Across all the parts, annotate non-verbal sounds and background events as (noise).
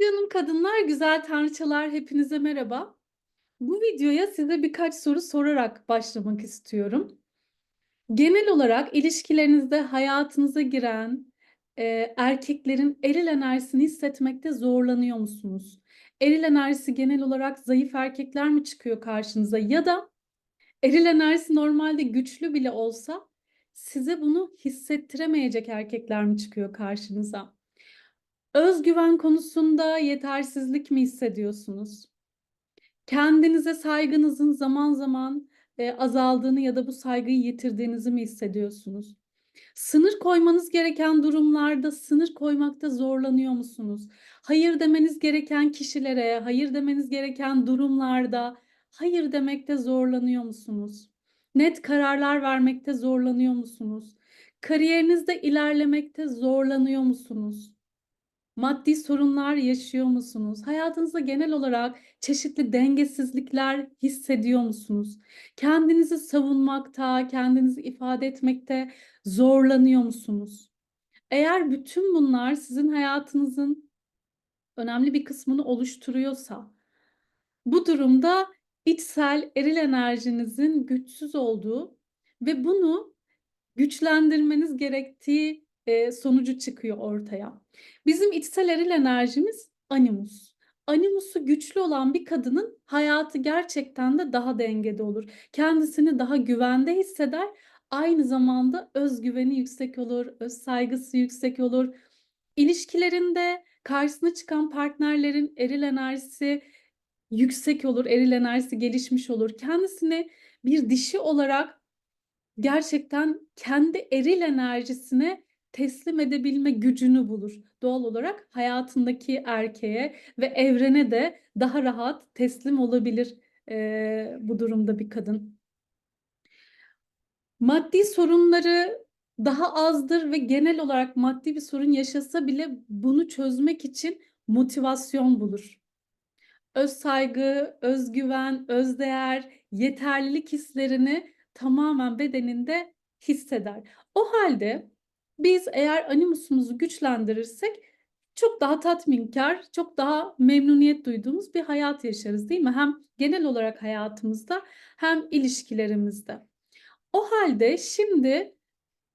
Canım kadınlar, güzel tanrıçalar hepinize merhaba. Bu videoya size birkaç soru sorarak başlamak istiyorum. Genel olarak ilişkilerinizde hayatınıza giren e, erkeklerin eril enerjisini hissetmekte zorlanıyor musunuz? Eril enerjisi genel olarak zayıf erkekler mi çıkıyor karşınıza ya da eril enerjisi normalde güçlü bile olsa size bunu hissettiremeyecek erkekler mi çıkıyor karşınıza? Özgüven konusunda yetersizlik mi hissediyorsunuz? Kendinize saygınızın zaman zaman e, azaldığını ya da bu saygıyı yitirdiğinizi mi hissediyorsunuz? Sınır koymanız gereken durumlarda sınır koymakta zorlanıyor musunuz? Hayır demeniz gereken kişilere, hayır demeniz gereken durumlarda hayır demekte zorlanıyor musunuz? Net kararlar vermekte zorlanıyor musunuz? Kariyerinizde ilerlemekte zorlanıyor musunuz? Maddi sorunlar yaşıyor musunuz? Hayatınızda genel olarak çeşitli dengesizlikler hissediyor musunuz? Kendinizi savunmakta, kendinizi ifade etmekte zorlanıyor musunuz? Eğer bütün bunlar sizin hayatınızın önemli bir kısmını oluşturuyorsa, bu durumda içsel eril enerjinizin güçsüz olduğu ve bunu güçlendirmeniz gerektiği e, sonucu çıkıyor ortaya. Bizim içsel eril enerjimiz animus. Animusu güçlü olan bir kadının hayatı gerçekten de daha dengede olur. Kendisini daha güvende hisseder. Aynı zamanda özgüveni yüksek olur, öz saygısı yüksek olur. İlişkilerinde karşısına çıkan partnerlerin eril enerjisi yüksek olur, eril enerjisi gelişmiş olur. Kendisini bir dişi olarak gerçekten kendi eril enerjisine teslim edebilme gücünü bulur. Doğal olarak hayatındaki erkeğe ve evrene de daha rahat teslim olabilir e, bu durumda bir kadın. Maddi sorunları daha azdır ve genel olarak maddi bir sorun yaşasa bile bunu çözmek için motivasyon bulur. Öz saygı, özgüven, özdeğer, yeterlilik hislerini tamamen bedeninde hisseder. O halde biz eğer animusumuzu güçlendirirsek çok daha tatminkar, çok daha memnuniyet duyduğumuz bir hayat yaşarız değil mi? Hem genel olarak hayatımızda hem ilişkilerimizde. O halde şimdi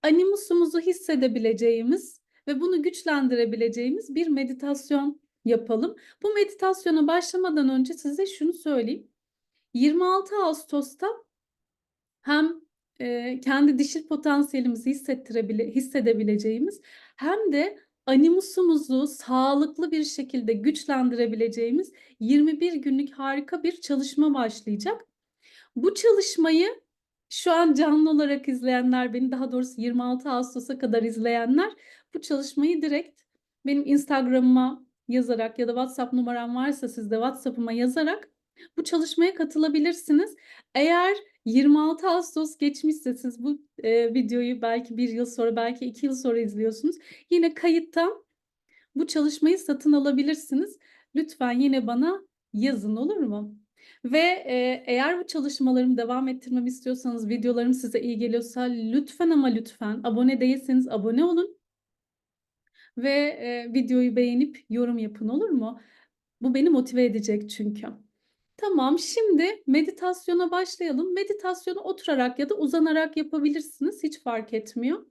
animusumuzu hissedebileceğimiz ve bunu güçlendirebileceğimiz bir meditasyon yapalım. Bu meditasyona başlamadan önce size şunu söyleyeyim. 26 Ağustos'ta hem e, kendi dişil potansiyelimizi hissettirebile, hissedebileceğimiz hem de animusumuzu sağlıklı bir şekilde güçlendirebileceğimiz 21 günlük harika bir çalışma başlayacak. Bu çalışmayı şu an canlı olarak izleyenler, beni daha doğrusu 26 Ağustos'a kadar izleyenler bu çalışmayı direkt benim Instagram'ıma yazarak ya da WhatsApp numaram varsa sizde WhatsApp'ıma yazarak bu çalışmaya katılabilirsiniz. Eğer 26 Ağustos geçmişse siz bu e, videoyu belki bir yıl sonra belki iki yıl sonra izliyorsunuz. Yine kayıttan bu çalışmayı satın alabilirsiniz. Lütfen yine bana yazın olur mu? Ve e, eğer bu çalışmalarımı devam ettirmemi istiyorsanız, videolarım size iyi geliyorsa lütfen ama lütfen abone değilseniz abone olun. Ve e, videoyu beğenip yorum yapın olur mu? Bu beni motive edecek çünkü. Tamam, şimdi meditasyona başlayalım. Meditasyonu oturarak ya da uzanarak yapabilirsiniz. Hiç fark etmiyor.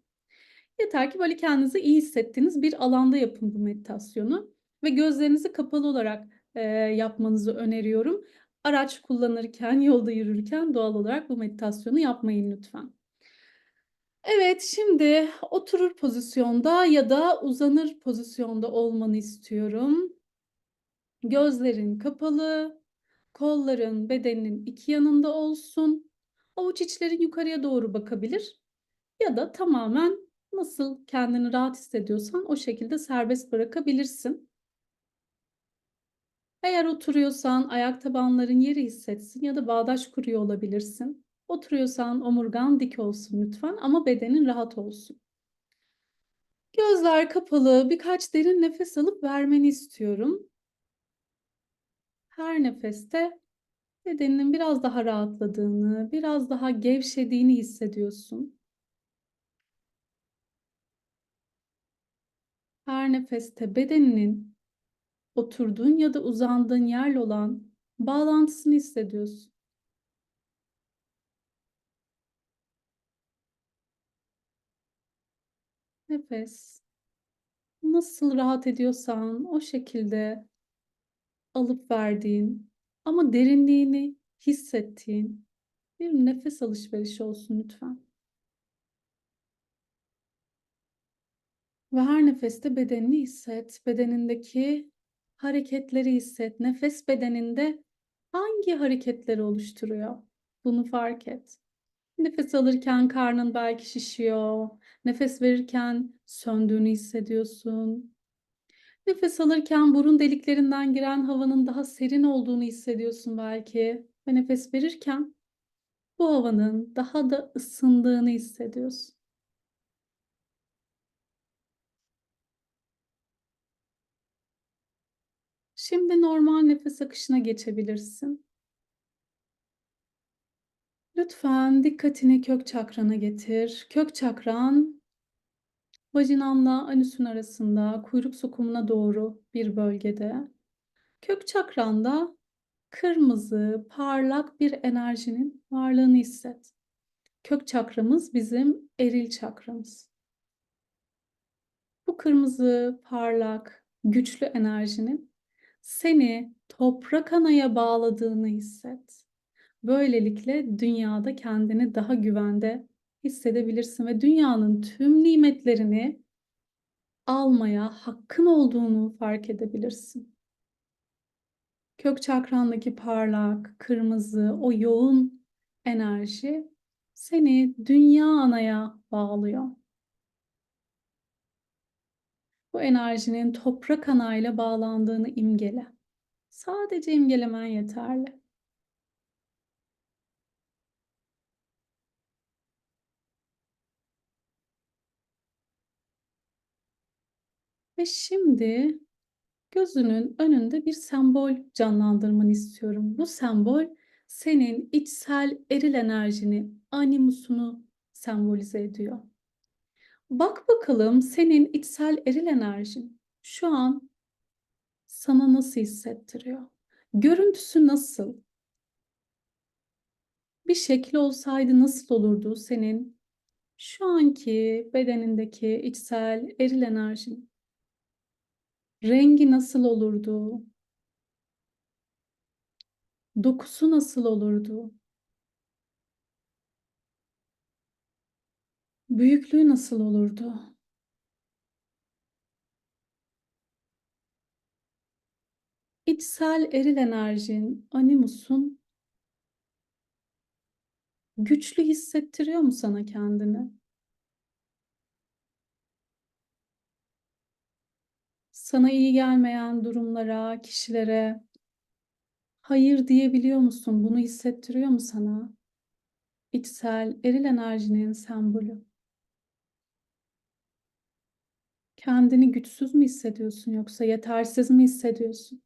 Yeter ki böyle kendinizi iyi hissettiğiniz bir alanda yapın bu meditasyonu. Ve gözlerinizi kapalı olarak e, yapmanızı öneriyorum. Araç kullanırken, (laughs) yolda yürürken doğal olarak bu meditasyonu yapmayın lütfen. Evet, şimdi oturur pozisyonda ya da uzanır pozisyonda olmanı istiyorum. Gözlerin kapalı, kolların bedeninin iki yanında olsun. Avuç içlerin yukarıya doğru bakabilir. Ya da tamamen nasıl kendini rahat hissediyorsan o şekilde serbest bırakabilirsin. Eğer oturuyorsan ayak tabanların yeri hissetsin ya da bağdaş kuruyor olabilirsin. Oturuyorsan omurgan dik olsun lütfen ama bedenin rahat olsun. Gözler kapalı, birkaç derin nefes alıp vermeni istiyorum. Her nefeste bedeninin biraz daha rahatladığını, biraz daha gevşediğini hissediyorsun. Her nefeste bedeninin oturduğun ya da uzandığın yerle olan bağlantısını hissediyorsun. Nefes. Nasıl rahat ediyorsan o şekilde alıp verdiğin ama derinliğini hissettiğin bir nefes alışverişi olsun lütfen. Ve her nefeste bedenini hisset. Bedenindeki hareketleri hisset. Nefes bedeninde hangi hareketleri oluşturuyor? Bunu fark et. Nefes alırken karnın belki şişiyor. Nefes verirken söndüğünü hissediyorsun. Nefes alırken burun deliklerinden giren havanın daha serin olduğunu hissediyorsun belki. Ve nefes verirken bu havanın daha da ısındığını hissediyorsun. Şimdi normal nefes akışına geçebilirsin. Lütfen dikkatini kök çakrana getir. Kök çakran vajinanla anüsün arasında kuyruk sokumuna doğru bir bölgede. Kök çakranda kırmızı, parlak bir enerjinin varlığını hisset. Kök çakramız bizim eril çakramız. Bu kırmızı, parlak, güçlü enerjinin seni toprak anaya bağladığını hisset. Böylelikle dünyada kendini daha güvende hissedebilirsin ve dünyanın tüm nimetlerini almaya hakkın olduğunu fark edebilirsin. Kök çakrandaki parlak, kırmızı, o yoğun enerji seni dünya anaya bağlıyor. Bu enerjinin toprak anayla bağlandığını imgele. Sadece imgelemen yeterli. Ve şimdi gözünün önünde bir sembol canlandırmanı istiyorum. Bu sembol senin içsel eril enerjini, animusunu sembolize ediyor. Bak bakalım senin içsel eril enerjin şu an sana nasıl hissettiriyor? Görüntüsü nasıl? Bir şekli olsaydı nasıl olurdu senin şu anki bedenindeki içsel eril enerjin? Rengi nasıl olurdu? Dokusu nasıl olurdu? Büyüklüğü nasıl olurdu? İçsel eril enerjin, animusun güçlü hissettiriyor mu sana kendini? Sana iyi gelmeyen durumlara, kişilere hayır diyebiliyor musun? Bunu hissettiriyor mu sana? İçsel eril enerjinin sembolü. Kendini güçsüz mü hissediyorsun yoksa yetersiz mi hissediyorsun?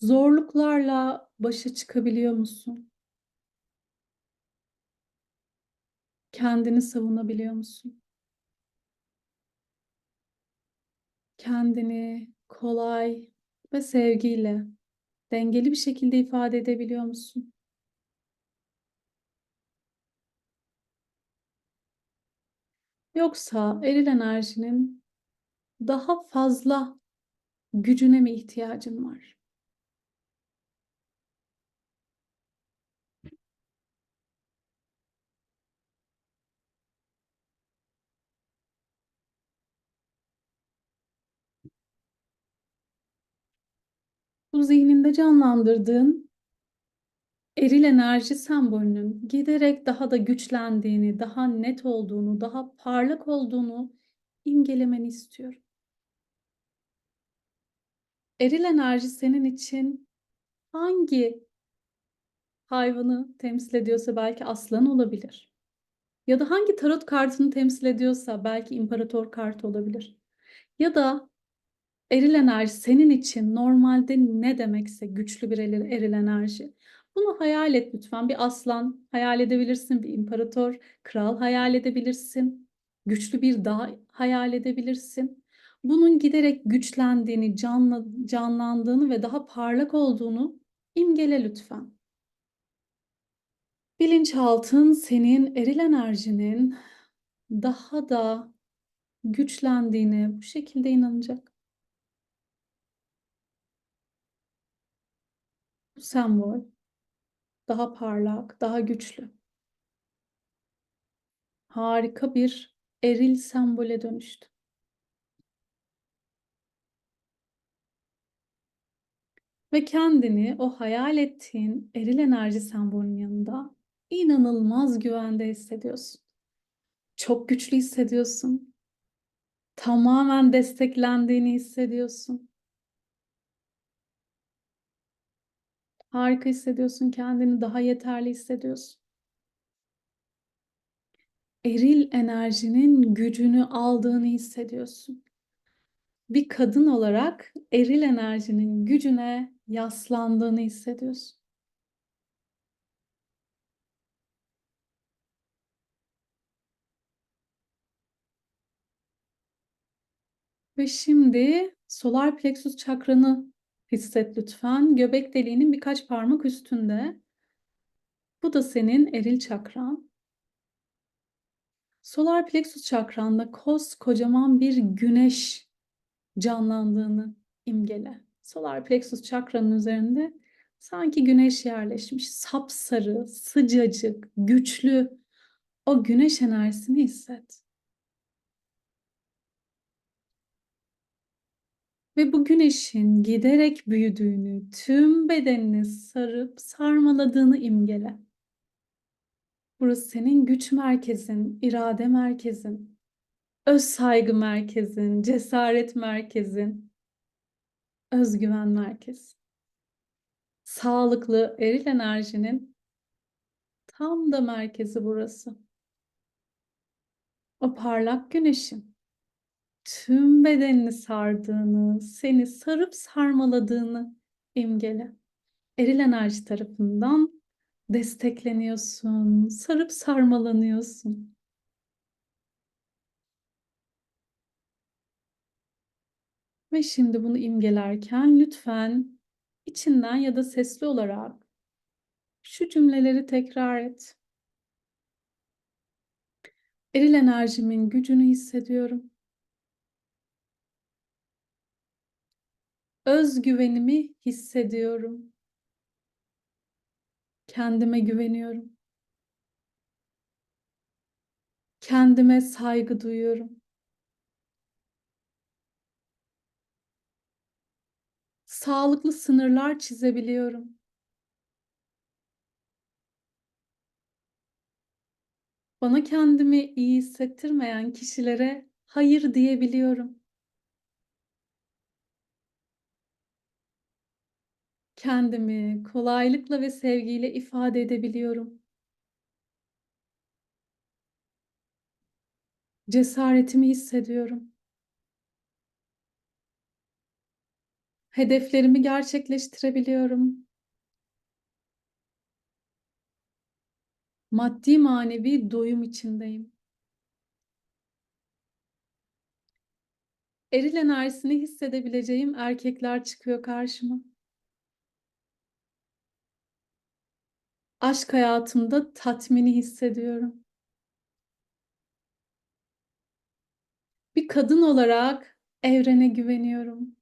Zorluklarla başa çıkabiliyor musun? Kendini savunabiliyor musun? Kendini kolay ve sevgiyle dengeli bir şekilde ifade edebiliyor musun? Yoksa eril enerjinin daha fazla gücüne mi ihtiyacın var? Bu zihninde canlandırdığın eril enerji sembolünün giderek daha da güçlendiğini, daha net olduğunu, daha parlak olduğunu imgelemeni istiyorum. Eril enerji senin için hangi hayvanı temsil ediyorsa belki aslan olabilir. Ya da hangi tarot kartını temsil ediyorsa belki imparator kartı olabilir. Ya da eril enerji senin için normalde ne demekse güçlü bir eril, enerji. Bunu hayal et lütfen. Bir aslan hayal edebilirsin, bir imparator, kral hayal edebilirsin. güçlü bir dağ hayal edebilirsin. Bunun giderek güçlendiğini, canla, canlandığını ve daha parlak olduğunu imgele lütfen. Bilinçaltın senin eril enerjinin daha da güçlendiğine bu şekilde inanacak. Sembol daha parlak, daha güçlü. Harika bir eril sembole dönüştü. Ve kendini o hayal ettiğin eril enerji sembolünün yanında inanılmaz güvende hissediyorsun. Çok güçlü hissediyorsun. Tamamen desteklendiğini hissediyorsun. Harika hissediyorsun, kendini daha yeterli hissediyorsun. Eril enerjinin gücünü aldığını hissediyorsun. Bir kadın olarak eril enerjinin gücüne yaslandığını hissediyorsun. Ve şimdi solar plexus çakranı hisset lütfen. Göbek deliğinin birkaç parmak üstünde. Bu da senin eril çakran. Solar plexus çakranda koskocaman bir güneş canlandığını imgele. Solar plexus çakranın üzerinde sanki güneş yerleşmiş, sapsarı, sıcacık, güçlü o güneş enerjisini hisset. Ve bu güneşin giderek büyüdüğünü, tüm bedenini sarıp sarmaladığını imgele. Burası senin güç merkezin, irade merkezin, öz saygı merkezin, cesaret merkezin, özgüven merkezi. Sağlıklı eril enerjinin tam da merkezi burası. O parlak güneşin tüm bedenini sardığını, seni sarıp sarmaladığını imgele. Eril enerji tarafından destekleniyorsun, sarıp sarmalanıyorsun. Ve şimdi bunu imgelerken lütfen içinden ya da sesli olarak şu cümleleri tekrar et. Eril enerjimin gücünü hissediyorum. Özgüvenimi hissediyorum. Kendime güveniyorum. Kendime saygı duyuyorum. Sağlıklı sınırlar çizebiliyorum. Bana kendimi iyi hissettirmeyen kişilere hayır diyebiliyorum. Kendimi kolaylıkla ve sevgiyle ifade edebiliyorum. Cesaretimi hissediyorum. Hedeflerimi gerçekleştirebiliyorum. Maddi manevi doyum içindeyim. Eril enerjisini hissedebileceğim erkekler çıkıyor karşıma. Aşk hayatımda tatmini hissediyorum. Bir kadın olarak evrene güveniyorum.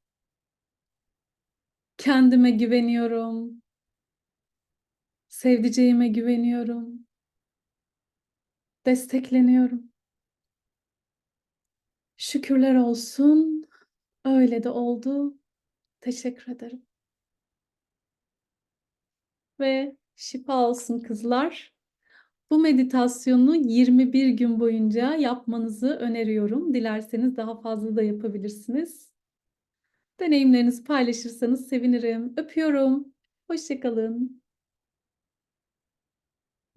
Kendime güveniyorum. Sevdiceğime güveniyorum. Destekleniyorum. Şükürler olsun. Öyle de oldu. Teşekkür ederim. Ve şifa olsun kızlar. Bu meditasyonu 21 gün boyunca yapmanızı öneriyorum. Dilerseniz daha fazla da yapabilirsiniz. Deneyimlerinizi paylaşırsanız sevinirim. Öpüyorum. Hoşçakalın.